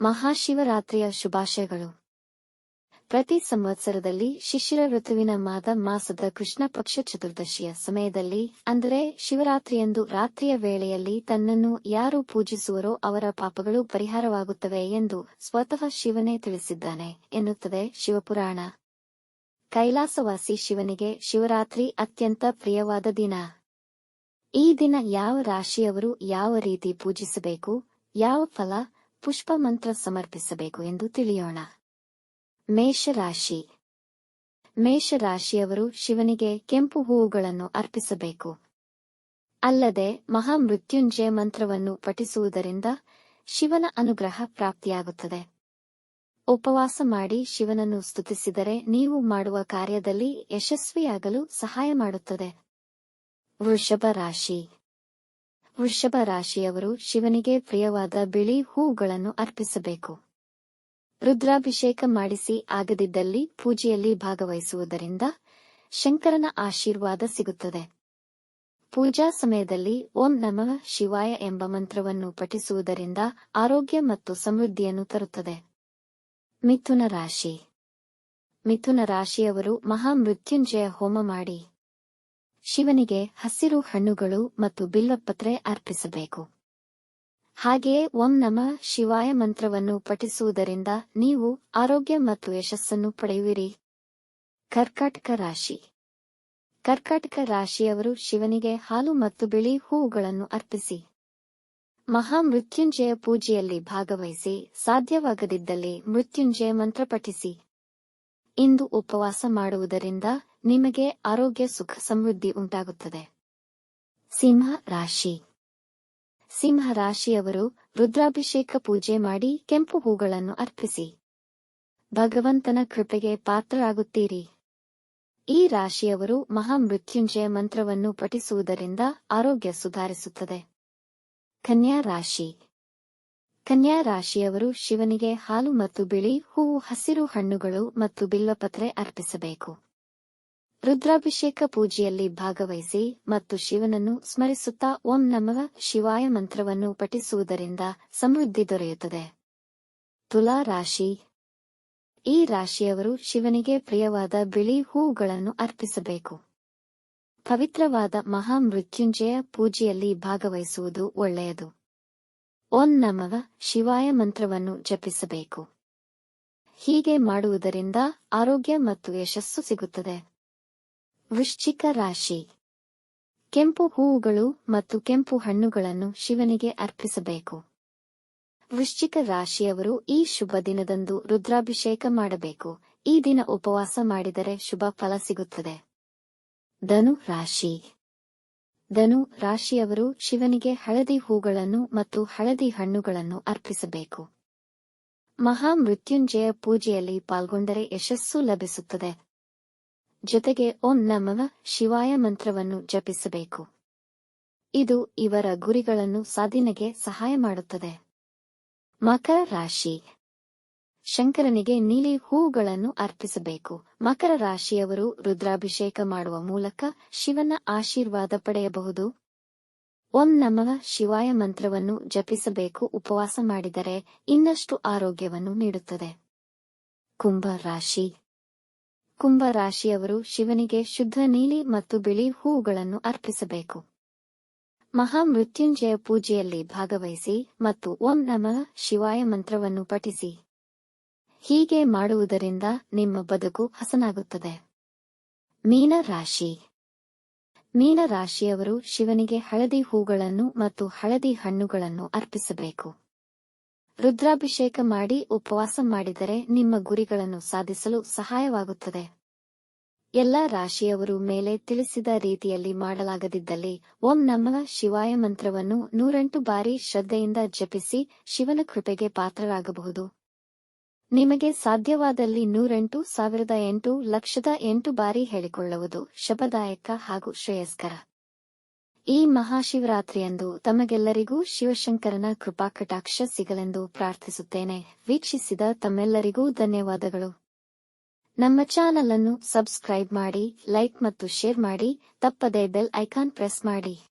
ಮಹಾಶಿವರಾತ್ರಿಯ ಶುಭಾಶಯಗಳು. ಪ್ರತಿ ಸಂವತ್ಸರದಲ್ಲಿ ಶಿಶಿರ ಋತುವಿನ ಮಾದ ಮಾಸದ ಕೃಷ್ಣ ಪಕ್ಷ ಚತುರ್ದಶಿಯ ಸಮಯದಲ್ಲಿ, ಅಂದರೆ ಶಿವರಾತ್ರಿಯಂದು ರಾತ್ರಿಯ ವೇಳೆಯಲ್ಲಿ ತನ್ನನ್ನು ಯಾರು ಪೂಜಿಸುವರೋ ಅವರ ಪಾಪಗಳು ಪರಿಹಾರವಾಗುತ್ತವೆ ಎಂದು ಸ್ವತಃ ಶಿವನೇ ತಿಳಿಸಿದ್ದಾನೆ ಎನ್ನುತ್ತದೆ ಶಿವಪುರಾಣ. ಕೈಲಾಸವಾಸಿ ಶಿವನಿಗೆ ಶಿವರಾತ್ರಿ ಅತ್ಯಂತ ಪ್ರಿಯವಾದ ದಿನ. ಈ ದಿನ ಯಾವ ರಾಶಿಯವರು ಯಾವ ರೀತಿ ಪೂಜಿಸಬೇಕು, ಯಾವ ಫಲ ಪುಷ್ಪ ಮಂತ್ರ ಸಮರ್ಪಿಸಬೇಕು ಎಂದು ತಿಳಿಯೋಣ. ಮೇಷರಾಶಿ. ಮೇಷರಾಶಿಯವರು ಶಿವನಿಗೆ ಕೆಂಪು ಹೂವುಗಳನ್ನು ಅರ್ಪಿಸಬೇಕು. ಅಲ್ಲದೆ ಮಹಾಮೃತ್ಯುಂಜಯ ಮಂತ್ರವನ್ನು ಪಠಿಸುವುದರಿಂದ ಶಿವನ ಅನುಗ್ರಹ ಪ್ರಾಪ್ತಿಯಾಗುತ್ತದೆ. ಉಪವಾಸ ಮಾಡಿ ಶಿವನನ್ನು ಸ್ತುತಿಸಿದರೆ ನೀವು ಮಾಡುವ ಕಾರ್ಯದಲ್ಲಿ ಯಶಸ್ವಿಯಾಗಲು ಸಹಾಯ ಮಾಡುತ್ತದೆ. ವೃಷಭ ರಾಶಿ ವೃಷಭ ರಾಶಿಯವರು ಶಿವನಿಗೆ ಪ್ರಿಯವಾದ ಬಿಳಿ ಹೂಗಳನ್ನು ಅರ್ಪಿಸಬೇಕು. ರುದ್ರಾಭಿಷೇಕ ಮಾಡಿಸಿ ಆಗದಿದ್ದಲ್ಲಿ ಪೂಜೆಯಲ್ಲಿ ಭಾಗವಹಿಸುವುದರಿಂದ ಶಂಕರನ ಆಶೀರ್ವಾದ ಸಿಗುತ್ತದೆ. ಪೂಜಾ ಸಮಯದಲ್ಲಿ ಓಂ ನಮಃ ಶಿವಾಯ ಎಂಬ ಮಂತ್ರವನ್ನು ಪಠಿಸುವುದರಿಂದ ಆರೋಗ್ಯ ಮತ್ತು ಸಮೃದ್ಧಿಯನ್ನು ತರುತ್ತದೆ. ಮಿಥುನ ರಾಶಿ. ಮಿಥುನ ರಾಶಿಯವರು ಮಹಾಮೃತ್ಯುಂಜಯ ಹೋಮ ಮಾಡಿ. ಶಿವನಿಗೆ ಹಸಿರು ಹಣ್ಣುಗಳು ಮತ್ತು ಬಿಲ್ಲಪತ್ರೆ ಅರ್ಪಿಸಬೇಕು. ಹಾಗೆಯೇ ಓಂ ನಮ ಶಿವಾಯ ಮಂತ್ರವನ್ನು ಪಠಿಸುವುದರಿಂದ ನೀವು ಆರೋಗ್ಯ ಮತ್ತು ಯಶಸ್ಸನ್ನು ಪಡೆಯುವಿರಿ. ಕರ್ಕಾಟಕ ರಾಶಿ. ಕರ್ಕಾಟಕ ರಾಶಿಯವರು ಶಿವನಿಗೆ ಹಾಲು ಮತ್ತು ಬಿಳಿ ಹೂವುಗಳನ್ನು ಅರ್ಪಿಸಿ. ಮಹಾಮೃತ್ಯುಂಜಯ ಪೂಜೆಯಲ್ಲಿ ಭಾಗವಹಿಸಿ, ಸಾಧ್ಯವಾಗದಿದ್ದಲ್ಲಿ ಮೃತ್ಯುಂಜಯ ಮಂತ್ರ ಪಠಿಸಿ. ಇಂದು ಉಪವಾಸ ಮಾಡುವುದರಿಂದ ನಿಮಗೆ ಆರೋಗ್ಯ ಸುಖ ಸಮೃದ್ಧಿ ಉಂಟಾಗುತ್ತದೆ. ಸಿಂಹ ರಾಶಿ. ಸಿಂಹ ರಾಶಿಯವರು ರುದ್ರಾಭಿಷೇಕ ಪೂಜೆ ಮಾಡಿ ಕೆಂಪು ಹೂಗಳನ್ನು ಅರ್ಪಿಸಿ. ಭಗವಂತನ ಕೃಪೆಗೆ ಪಾತ್ರರಾಗುತ್ತೀರಿ. ಈ ರಾಶಿಯವರು ಮಹಾಮೃತ್ಯುಂಜಯ ಮಂತ್ರವನ್ನು ಪಠಿಸುವುದರಿಂದ ಆರೋಗ್ಯ ಸುಧಾರಿಸುತ್ತದೆ. ಕನ್ಯಾ ರಾಶಿ. ಕನ್ಯಾ ರಾಶಿಯವರು ಶಿವನಿಗೆ ಹಾಲು ಮತ್ತು ಬಿಳಿ ಹೂವು, ಹಸಿರು ಹಣ್ಣುಗಳು ಮತ್ತು ಬಿಲ್ವಪತ್ರೆ ಅರ್ಪಿಸಬೇಕು. ರುದ್ರಾಭಿಷೇಕ ಪೂಜೆಯಲ್ಲಿ ಭಾಗವಹಿಸಿ ಮತ್ತು ಶಿವನನ್ನು ಸ್ಮರಿಸುತ್ತಾ ಓಂ ನಮಃ ಶಿವಾಯ ಮಂತ್ರವನ್ನು ಪಠಿಸುವುದರಿಂದ ಸಮೃದ್ಧಿ ದೊರೆಯುತ್ತದೆ. ತುಲಾ ರಾಶಿ. ಈ ರಾಶಿಯವರು ಶಿವನಿಗೆ ಪ್ರಿಯವಾದ ಬಿಳಿ ಹೂವುಗಳನ್ನು ಅರ್ಪಿಸಬೇಕು. ಪವಿತ್ರವಾದ ಮಹಾಮೃತ್ಯುಂಜಯ ಪೂಜೆಯಲ್ಲಿ ಭಾಗವಹಿಸುವುದು ಒಳ್ಳೆಯದು. ಓಂ ನಮಃ, ಶಿವಾಯ ಮಂತ್ರವನ್ನು ಜಪಿಸಬೇಕು. ಹೀಗೆ ಮಾಡುವುದರಿಂದ ಆರೋಗ್ಯ ಮತ್ತು ಯಶಸ್ಸು ಸಿಗುತ್ತದೆ. ವೃಶ್ಚಿಕ ರಾಶಿ. ಕೆಂಪು ಹೂವುಗಳು ಮತ್ತು ಕೆಂಪು ಹಣ್ಣುಗಳನ್ನು ಶಿವನಿಗೆ ಅರ್ಪಿಸಬೇಕು. ವೃಶ್ಚಿಕ ರಾಶಿಯವರು ಈ ಶುಭ ದಿನದಂದು ರುದ್ರಾಭಿಷೇಕ ಮಾಡಬೇಕು. ಈ ದಿನ ಉಪವಾಸ ಮಾಡಿದರೆ ಶುಭ ಫಲ ಸಿಗುತ್ತದೆ. ಧನು ರಾಶಿ. ಧನು ರಾಶಿಯವರು ಶಿವನಿಗೆ ಹಳದಿ ಹೂಗಳನ್ನು ಮತ್ತು ಹಳದಿ ಹಣ್ಣುಗಳನ್ನು ಅರ್ಪಿಸಬೇಕು. ಮಹಾಮೃತ್ಯುಂಜಯ ಪೂಜೆಯಲ್ಲಿ ಪಾಲ್ಗೊಂಡರೆ ಯಶಸ್ಸು ಲಭಿಸುತ್ತದೆ. ಜೊತೆಗೆ ಓಂ ನಮಃ ಶಿವಾಯ ಮಂತ್ರವನ್ನು ಜಪಿಸಬೇಕು. ಇದು ಇವರ ಗುರಿಗಳನ್ನು ಸಾಧನೆಗೆ ಸಹಾಯ ಮಾಡುತ್ತದೆ. ಮಕರ ರಾಶಿ ಶಂಕರನಿಗೆ ನೀಲಿ ಹೂವುಗಳನ್ನು ಅರ್ಪಿಸಬೇಕು. ಮಕರ ರಾಶಿಯವರು ರುದ್ರಾಭಿಷೇಕ ಮಾಡುವ ಮೂಲಕ ಶಿವನ ಆಶೀರ್ವಾದ ಪಡೆಯಬಹುದು. ಓಂ ನಮಃ. ಶಿವಾಯ ಮಂತ್ರವನ್ನು ಜಪಿಸಬೇಕು, ಉಪವಾಸ ಮಾಡಿದರೆ ಇನ್ನಷ್ಟು ಆರೋಗ್ಯವನ್ನು ನೀಡುತ್ತದೆ. ಕುಂಭ ರಾಶಿ. ಕುಂಭ ರಾಶಿಯವರು ಶಿವನಿಗೆ ಶುದ್ಧ ನೀಲಿ ಮತ್ತು ಬಿಳಿ ಹೂವುಗಳನ್ನು ಅರ್ಪಿಸಬೇಕು. ಮಹಾಮೃತ್ಯುಂಜಯ ಪೂಜೆಯಲ್ಲಿ ಭಾಗವಹಿಸಿ ಮತ್ತು ಓಂ ನಮಃ. ಶಿವಾಯ ಮಂತ್ರವನ್ನು ಪಠಿಸಿ. ಹೀಗೆ ಮಾಡುವುದರಿಂದ ನಿಮ್ಮ ಬದುಕು ಹಸನಾಗುತ್ತದೆ. ಮೀನ ರಾಶಿ. ಮೀನ ರಾಶಿಯವರು ಶಿವನಿಗೆ ಹಳದಿ ಹೂಗಳನ್ನು ಮತ್ತು ಹಳದಿ ಹಣ್ಣುಗಳನ್ನು ಅರ್ಪಿಸಬೇಕು. ರುದ್ರಾಭಿಷೇಕ ಮಾಡಿ ಉಪವಾಸ ಮಾಡಿದರೆ ನಿಮ್ಮ ಗುರಿಗಳನ್ನು ಸಾಧಿಸಲು ಸಹಾಯವಾಗುತ್ತದೆ. ಎಲ್ಲ ರಾಶಿಯವರು ಮೇಲೆ ತಿಳಿಸಿದ ರೀತಿಯಲ್ಲಿ ಮಾಡಲಾಗದಿದ್ದಲ್ಲಿ ಓಂ ನಮಃ ಶಿವಾಯ ಮಂತ್ರವನ್ನು ನೂರೆಂಟು ಬಾರಿ ಶ್ರದ್ಧೆಯಿಂದ ಜಪಿಸಿ ಶಿವನ ಕೃಪೆಗೆ ಪಾತ್ರರಾಗಬಹುದು. ನಿಮಗೆ ಸಾಧ್ಯವಾದಲ್ಲಿ ನೂರೆಂಟು ಸಾವಿರದ ಎಂಟು ಲಕ್ಷದ ಎಂಟು ಬಾರಿ ಹೇಳಿಕೊಳ್ಳುವುದು ಶುಭದಾಯಕ ಹಾಗೂ ಶ್ರೇಯಸ್ಕರ. ಈ ಮಹಾಶಿವರಾತ್ರಿಯಂದು ತಮಗೆಲ್ಲರಿಗೂ ಶಿವಶಂಕರನ ಕೃಪಾಕಟಾಕ್ಷ ಸಿಗಲೆಂದು ಪ್ರಾರ್ಥಿಸುತ್ತೇನೆ. ವೀಕ್ಷಿಸಿದ ತಮ್ಮೆಲ್ಲರಿಗೂ ಧನ್ಯವಾದಗಳು. ನಮ್ಮ ಚಾನಲ್ ಅನ್ನು ಸಬ್ಸ್ಕ್ರೈಬ್ ಮಾಡಿ, ಲೈಕ್ ಮತ್ತು ಶೇರ್ ಮಾಡಿ, ತಪ್ಪದೇ ಬೆಲ್ ಐಕಾನ್ ಪ್ರೆಸ್ ಮಾಡಿ.